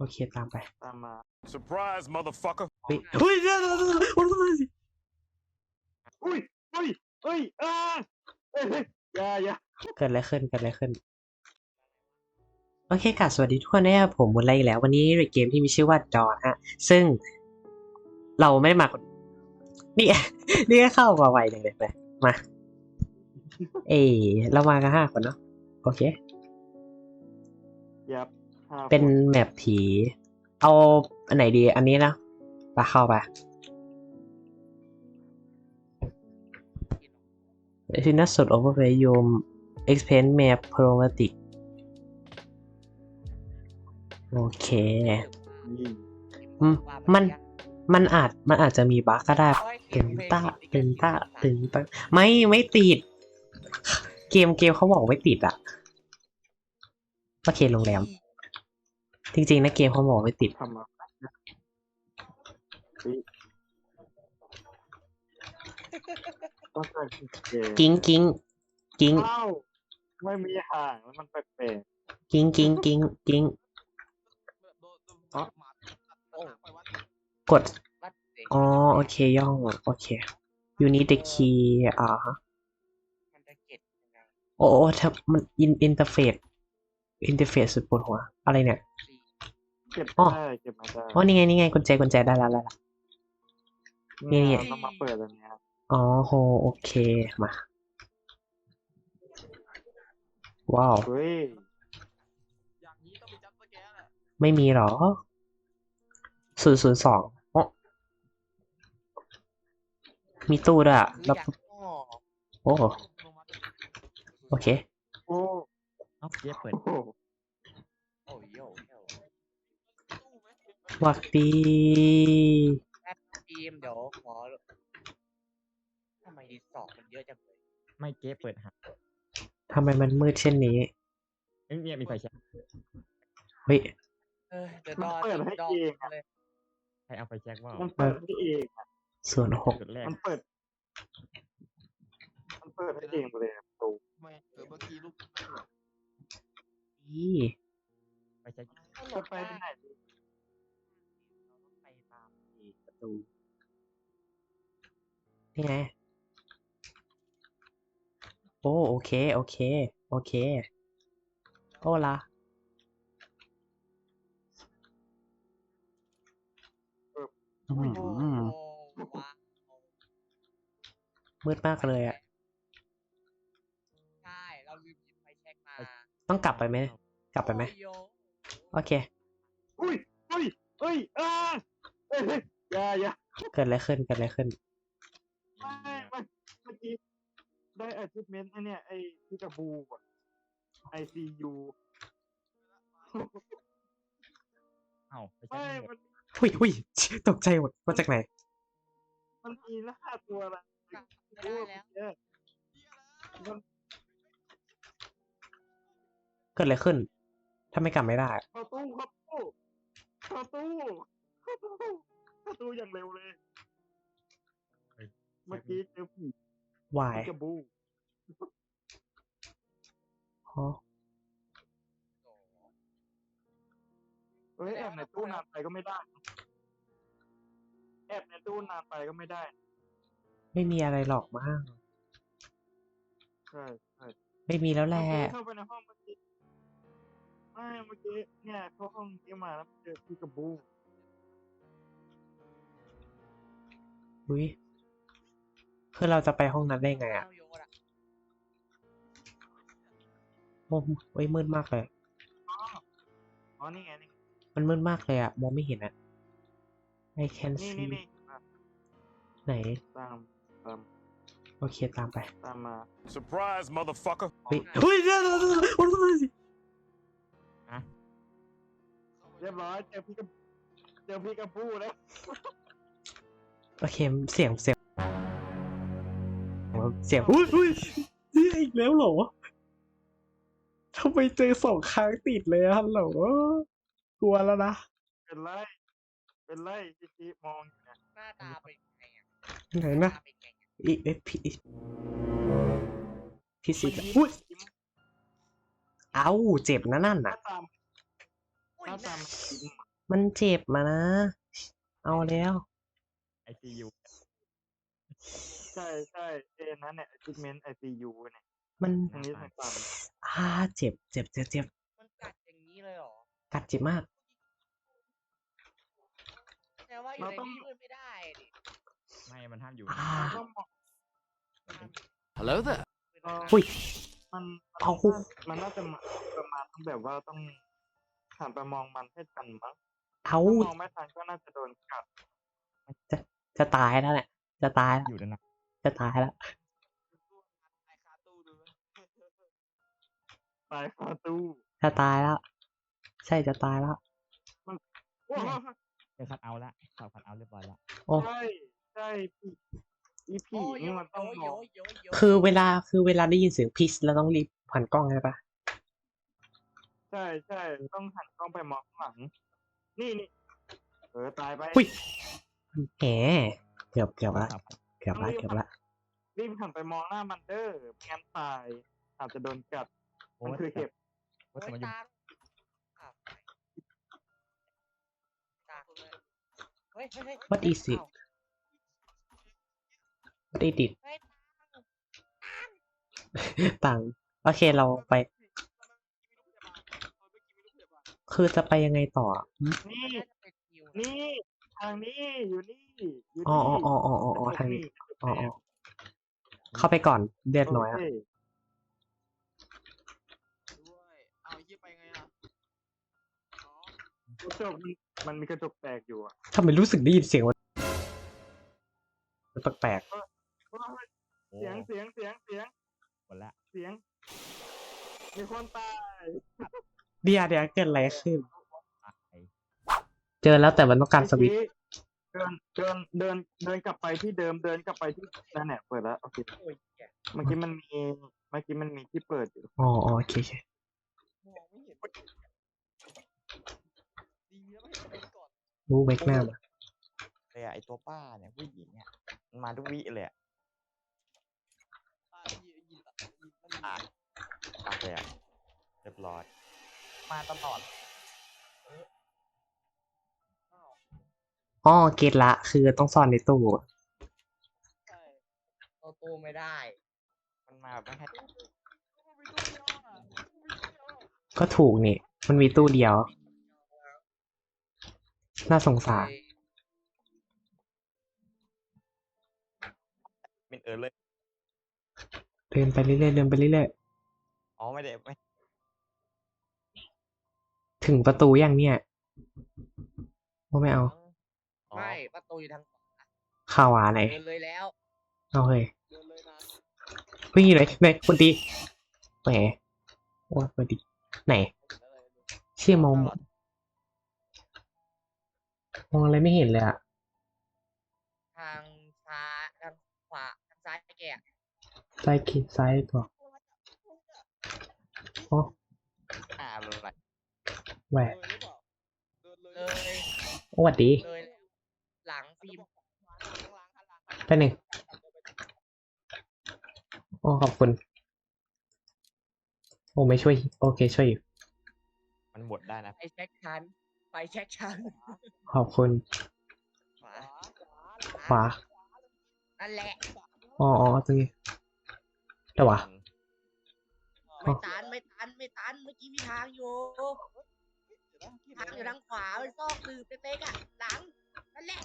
โอเคตามไป ตามมา Surprise, motherfucker. เฮ้ยเฮ้ยเดี๋ยวเดี๋ยวเดี๋ยวเดี๋ยวอุ้ยอุ้ยเอ้ยอ่าเอ้ยเฮ้ยอย่าอย่าเกิดอะไรขึ้นเกิดอะไรขึ้นโอเคค่ะ สวัสดีทุกคนนะครับผมมุนไลอีกแล้ว วันนี้เกมที่มีชื่อว่าดอนฮะ ซึ่งเราไม่ได้มาคนนี่นี่ก็เข้ามาไวจังเลยไปมา เอยเรามากันห้าคนเนาะโอเคยับห้า เป็นคแมปผี เอาอันไหนดีอันนี้นะไปเข้าไปทีนัสดโอเวอร์เพย์ยม expand map problematic โอเคนี่อืมมัน มันอาจ มันอาจจะมีบั๊กก็ได้ตึงตาตึงตาตึงตาไม่ ไม่ติด เกมเกมเขาบอกไม่ติดอะโอเคโรงแรม จริงๆนะเกมเขาบอกไม่ติด ทำมาเฮ้ยต้องการเกมกิ้งกิ้งกิ้งเอ้าไม่มีห่างแล้วมันแปลกกิ้งกิ้งกิ้งกิ้งอ๋อกด อ๋อ โอเค ย่อง โอเค you need the key อ่าฮะมันจะเก็บยังไงโอ้โอ้ถ้ามันอินอินเทอร์เฟซอินเทอร์เฟซสุดปวดหัว อะไรเนี่ยๆ เก็บอ๋อได้เก็บมาได้อ๋อนี่ไงนี่ไงกุญแจกุญแจได้แล้วได้แล้ว นี่เนี่ยเรามาเปิดอันเนี้ยอ๋อโหโอเคมา ว้าว เฮ้ยไม่มีหรอศูนย์ศูนย์สองอ๋อมีตู้ด้วยอะแล้วอยากอ้อโอ้โอเค โอ้เอ้าเจ๊เปิด โอ้โอ้ยโย่โย่ หวักดีแอปทีมเดี๋ยวขอทำไมดีสอบมันเยอะจังเลยไม่เจ๊เปิดหาทำไมมันมืดเช่นนี้ เอ้ยเนี่ยมีไฟแช็กเฮ้ย เออเดี๋ยวรอมันเปิดให้ดอเองอะ เลยใครเอาไฟแช็กว่ามันเปิดให้เองอะส่วนหกจุดแรกมันเปิด มันเปิดให้เองเลยอะประตูไม่เออเมื่อกี้ลูกอีไฟแช็กจะไปที่ไหนดีไปตาม ประตูนี่ไง โอ้โอเค โอเค โอเค โอ้ละอืโอ้มโหว้าวมืดมากเลยอะใช่ เราลืมหยิบไฟแช็กมา ต้องกลับไปไหม กลับไปไหม โอ้ยโย่โอเค อุ้ยอุ้ยอุ้ยอ่าเอ้ยเฮ้ยอย่าอย่าเกิดอะไรขึ้นเกิดอะไรขึ้น ไม่ไม่เมื่อกี้ได้ achievement ไอเนี่ยไอพิกาบูอะ ICU เอ้าไฟแช็กไม่ไม่หมดมันหุยหุยตกใจหมดมาจากไหน มันมีรหัสตัวอะไรกลับไม่ได้แล้วเนี่ยมันเกิดอะไรขึ้น ถ้าไม่กลับไม่ได้เข้ วายพิกาบูอ๋อเฮ้ยแอบในตู้นานไปก็ไม่ได้ แอบในตู้นานไปก็ไม่ได้ ไม่มีอะไรหรอกมากใช่ใช่ไม่มีแล้วแหละเมื่อกี้เข้าไปในห้องเมื่อกี้ไม่เมื่อกี้เนี่ยเข้าห้องนี้มาแล้วเจอพิกาบูอุ้ย คือเราจะไปห้องนั้นได้ไงอะเอาโยนอะโอ้เว้ยมืดมากเลย อ๋อ นี่ไงนี่มันมืดมากเลยอะมองไม่เห็นอะ I can นี่ see นี่นี่อะไหน ตามตามโอเคตามไป ตามมา Surprise, motherfucker. เฮ้ยเฮ้ยเดี๋ยวเดี๋ยวเดี๋ยวเดี๋ยวเดี๋ยว เรียบร้อยเจอพิกาเจอพิกาบูแล้ว โอเค เสียงเสียง เสียงอุ้ยอุ้ยนี่อีกแล้วเหรอทำไมเจอสองครั้งติดเลยอะฮัลโหลกลัวแล้วนะ เป็นไร เป็นไรจิจิมองอยู่เนี่ยหน้าตาเป็นไงอะไหนหนะน้าเป็นไงอะอีเอฟพีพี่สิมันยิ้มอุ้ยยิ้มเอ้าเจ็บนะนั่นหน้าน่ะตามอุ้หยน้าหน้าตามยิ้มอะมันเจ็บมานะ เอาแล้วไอซียูใช่ใช่เอ็นนั้นเนี่ย achievement ICU เนี่ยมันทางนี้ทางต่อ่าเจ็บเจ็บเจ็บเจ็บมันกัดอย่างนี้เลยเหรอกัดเจ็บมากแต่ว่าอยู่ในนี้มันไม่ได้ดิไม่มันห้ามอยู่อ่าำก็มอง Hello there. เอ่ออุ้ยมันมันเอาน่ามันน่าจะมาประมาณต้องแบบว่าต้องหันไปมองมันให้ทันมั้งเอาถ้ามองไม่ทันก็น่าจะโดนกัดจะตายแล้วเนี่ยจะตายแล้วอยู่ด้านหน้า จะตายแล้วตายคาตู้จะตายแล้ว ใช่จะตายแล้ว โอ้ยเจอคัดเอาละข่าวคัดเอาเรียบร้อยละโอ้ ใช่ใช่พี่อีพีโอ้ยนี่มันต้องมโยองโยโยคือเวลาคือเวลาได้ยินเสียงพิสเราต้องรีบหันกล้องใช่ปะใช่ใช่ต้องหันกล้องไปมองข้างหลัง นี่นี่เออตายไป อุ้ยแหมเกือบเกือบละข่าว เกือบละเกือบละรีบหันไปมองหน้ามันเด้อไม่งั้นตาย อาจจะโดนกัดโอ้มันคือเห็บโอ้ว่าแต่ยมันอยู่ตังอ้าวตังเลยเฮ้ยเฮ้ยเฮ้ย What is it อ้าวได้ดิดเฮ้ยตังค์โอเคเราไป คือจะไปยังไงต่อหึนี่น่าจะเป็นคิวนะนี่ทางนี้อยู่นี่อยู่อ๋อนี่อ๋ออ๋ออ๋ออ๋อทางนี้กระจกอ๋อแตอ๋อกเข้าไปก่อนเลือดน้อยโออะเคด้วยเอาเยี่ยไปไงอะอ๋อกระจกมันมันมีกระจกแตกอยู่อะทำไมรู้สึกได้ยินเสียงมันแปลกเฮ้ยโอ้เสียงเสียงเสียงเสียงหมดละเสียงมีคนตายๆเดียวเดียวเกิดอะไรขึ้นไอ เจอแล้วแต่มันต้องการสวิตช์เดินเดินเดินเดินกลับไปที่เดิมเดินกลับไปที่นั่นแหละเปิดแล้วโอเคโอ้ยแกเมื่อกี้มันมีเมื่อกี้มันมีที่เปิดอยู่อ๋ออ๋อโอเคโอเคมองไม่เห็นดีแล้วไม่เห็นไปก่อนรู้เบกหน้ามาเลยอะไอตัวป้าเนี่ยผู้หญิงเนี่ยมันมาทุกวิเลยอะอะยินยินยินมันอะตัดเลยอะเรียบร้อย มาตลอด อ๋อเก็ตละคือต้องซ่อนในตู้ใช่เอาตู้ไม่ได้ มันมาแบบไม่ให้มันมีตู้เดียวอะมันมีตู้เดียวก็ถูกนี่ มันมีตู้เดียว น่าสงสารเป็นเออเลยเดินไปเรื่อยๆเดินไปเรื่อยอ๋อไม่ได้ไม่ๆถึงประตูยังเนี่ยโอ้ไม่เอาอ๋อ ไม่ประตูอยู่ทางขวาข่าวหวาไหนเดินเลยแล้วเอาเฮ้ยเดินเลยนะวิ่งอยู่ไหนไหนคนดีแหมโอ้ยคนดีไหนอะไรเลยเชี่ยมองมองอะไรไม่เห็นเลยอะทางซ้ายทางขวาทางซ้ายแกอะซ้ายคิดซ้ายก่อนโอ้อ่าอะไรแหวเดิกนหรือเปล่าเดินเลยเลยโอ้หวัดดีเลยหลัง ฟิล์มล้างล้างล้างล้างแป๊บหนึงโอ้ขอบคุณ โอ้ไม่ช่วย โอเคช่วยอยู่ มันบดได้นะไปเช็คชั้นไปเช็คชั้นขอบคุณ ขวาขวานั่นแหละอ๋ออ๋อตรงนี้แต่วะไม่ตันไม่ตันไม่ตันเมื่อกี้มีทางอยู่ทางอยู่ทางขวาเป็นซอกลืบเป๊กๆอะหลังนั่นแหละ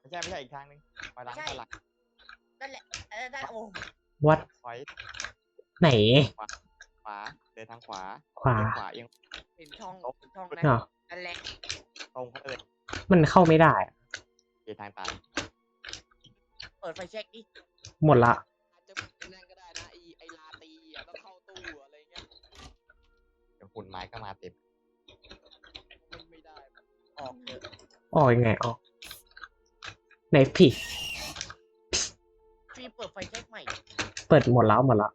ไม่ใช่ไม่ใช่อีกทางนึงไปหลังใช่ไปหลังนั่นแหละเออนั่นโอ้วัดถอยไหน ขวาเดินทางขวาขวา เดินขวาเอียงเห็นช่องเห็นช่องไหมเหรอ นั่นแหละตรงเข้าไปเลยมันเข้าไม่ได้อะเกียร์ทางตันเปิดไฟเช็คดิหมดละ อาจจะเป็นนั่นก็ได้นะไอไอลาตีอะต้องเข้าตู้อะไรเงี้ยเดี๋ยวหุ่นไม้ก็มาเต็มมันไม่ได้ ออกเถอะออกยังไงออก ไหนพี่ฟิล์มเปิดไฟเช็คใหม่เปิดหมดแล้วหมดละ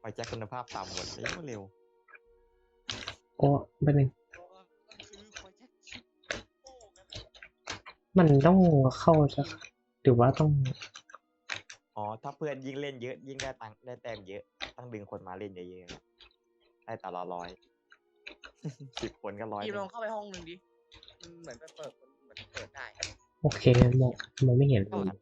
ไปแจ็คคุณภาพต่ำหมดเร็วเร็ว โอ้แป๊บนึงเพราะว่ามันคือไฟแช็กชิปโป้กันมันต้องเข้าจะหรือว่าต้อง อ๋อ ถ้าเพื่อนยิ่งเล่นเยอะ ยิ่งได้ตังค์ได้แต้มเยอะ ต้องดึงคนมาเล่นเยอะๆได้แต่ละร้อยสิบคนก็ร้อยพี่หลนึ่องงเข้าไปห้องหนึ่งดิมันเหมือนไปเปิดเหมือนเปิดได้ โอเคมองมองไม่เห็นเลย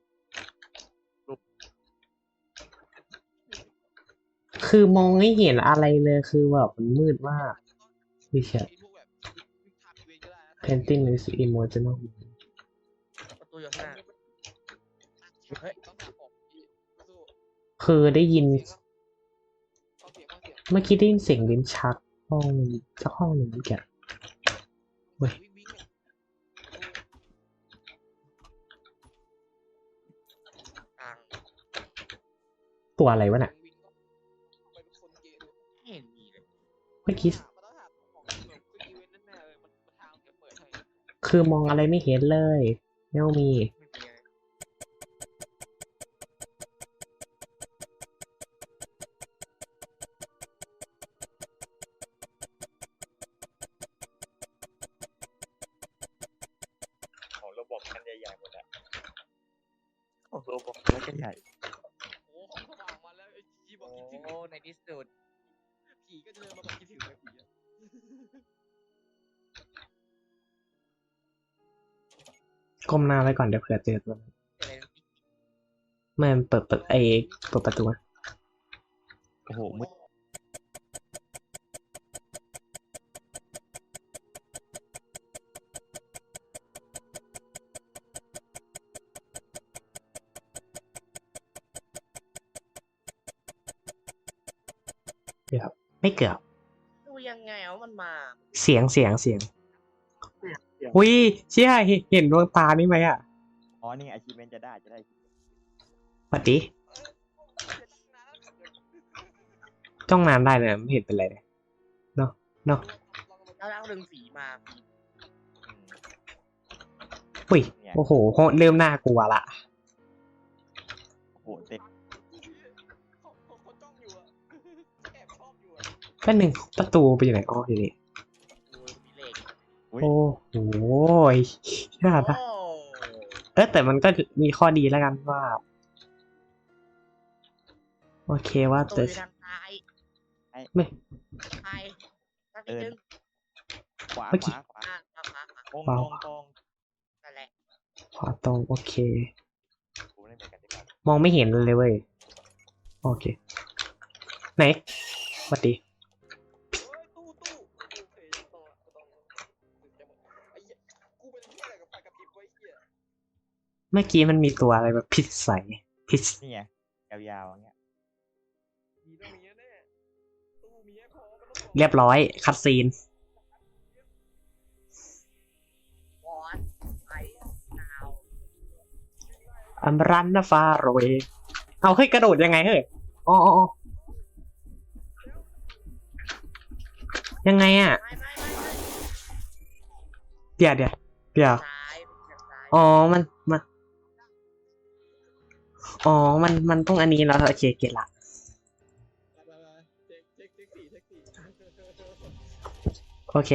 คือมองไม่เห็นอะไรเลยคือแบบมันมืดมากไม่ใช่ไอ้พวกแบบวิ่งทางอีเวนต์ก็ได้นะ painting is emotional ประตูอยู่ข้างหน้าเฮ้ยต้องหาของพี่สู้คือได้ยินเอาเสียงเอาเสียงเมื่อกี้ได้ยินเสียงลิ้นชักห้องสักห้องหนึ่งเมื่อกี้างตัวอะไรวะน่ะวิ่งก็ไปเป็นคนเกย์ดูไม่เห็นมีเลยเมื่อกี้มันต้องหาของแบบขึ้นอีเวนต์แน่ๆเลยมันมันทางจะเปิดให้คือมองอะไรไม่เห็นเลยไม่มีไม่มีเลยของโรบอกมันใหญ่ๆหมดอะ ของโรบอกแล้วก็ใหญ่โอ้ของสว่างมาแล้วไอ้จีบอกคิดถึงโอ้ในที่สุดผีก็จะเดินมาบอกคิดถึงเลยผีอะก้มหน้าไว้ก่อนเดี๋ยวเผื่อเจอตัวเจออะไรนะไม่มันเปิดเปิดไอเปิดประตูอะโอ้โหมืด ไม่เกือบ ดูยังไงเอามันมาเสียงเสียงเสียงเสียงเสียงอุ้ยเชี่ยเห็นเห็นดวงตานี่ไหมอะ อ๋อ นี่อาชีพเมนจะได้จะได้สวัสดีจ้องนานได้เลยไม่เห็นเป็นไรเลยเนาะเนาะแล้วเอาดึงสีมาอืมอุ้ย โอ้โหเริ่มน่ากลัวละ แป๊บหนึ่งประตูไปอยู่ไหนอ๋ออยู่นี่ดูมีเลขโอ้โหยากนะโอ้เออแต่มันก็มีข้อดีแล้วกันว่า โอเคว่าประตูจะอยู่ทางซ้ายไม่ ซ้ายสักนิดนึงขวาเมื่อขกี้ วาขวาอ่าขวาขวาขวาตรงขวาตรงตรงนั่นแหละขวาตรงโอเค กูไม่เหมือนกันดีกว่ามองไม่เห็นเลยเว้ย โอเค ไหนสวัสดี เมื่อกี้มันมีตัวอะไรแบบพิษใสพิษนี่ไงยาวๆอย่างเงี้ยมีต้องมีแน่ๆตู้มีให้พอมันต้องเรียบร้อย คัดซีนวอนไอดาวอัมรันนะฟาโรเวเอาเฮ้ยกระโดดยังไงเฮ้ยอ๋ออ๋ออ๋อยังไงอะไม่ไม่ไม่ไม่เดี๋ยวเดี๋ยวเดี๋ยวซ้ายทางซ้ายอ๋อ มัน มัน อ๋อ มันมันต้องอันนี้แล้วโอเคเก็ตละไปไปไปเช็คเช็คเช็คสี่เช็คสี่โอเค